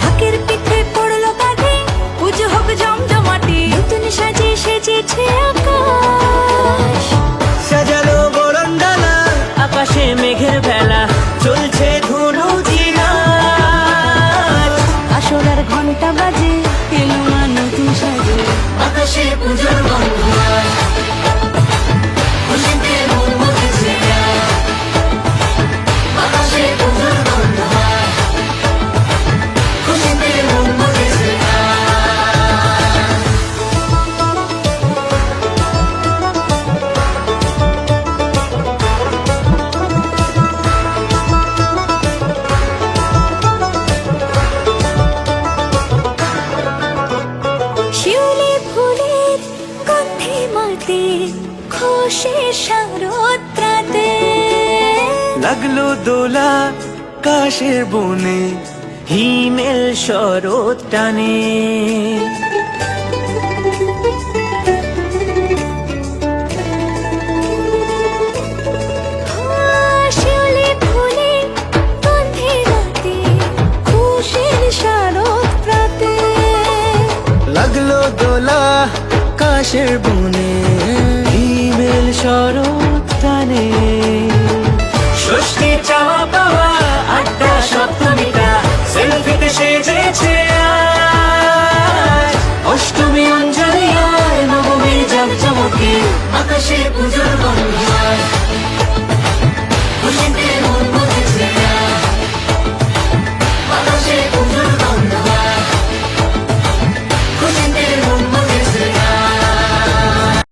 ঢাকের পিঠে পড়ল কাঁধে পুজো হোক জমজমাটি, নতুন সাজে সেজেছে আকাশ। সাজালো বরণডালা, আকাশে মেঘের ভেলা চলছে মাতে খসে শারদ্রাতে লাগল দোলা কাশের বনে হিমেল শরৎ টানে। লাগল দোলা কাশের বনে হিমেল শরৎ ষষ্ঠী চাওয়া পাওয়া আড্ডা সপ্তমীটা সেলফিতে সেজেছে অষ্টমী অঞ্জলি নবমী জাগজমকে, আকাশে পুজোর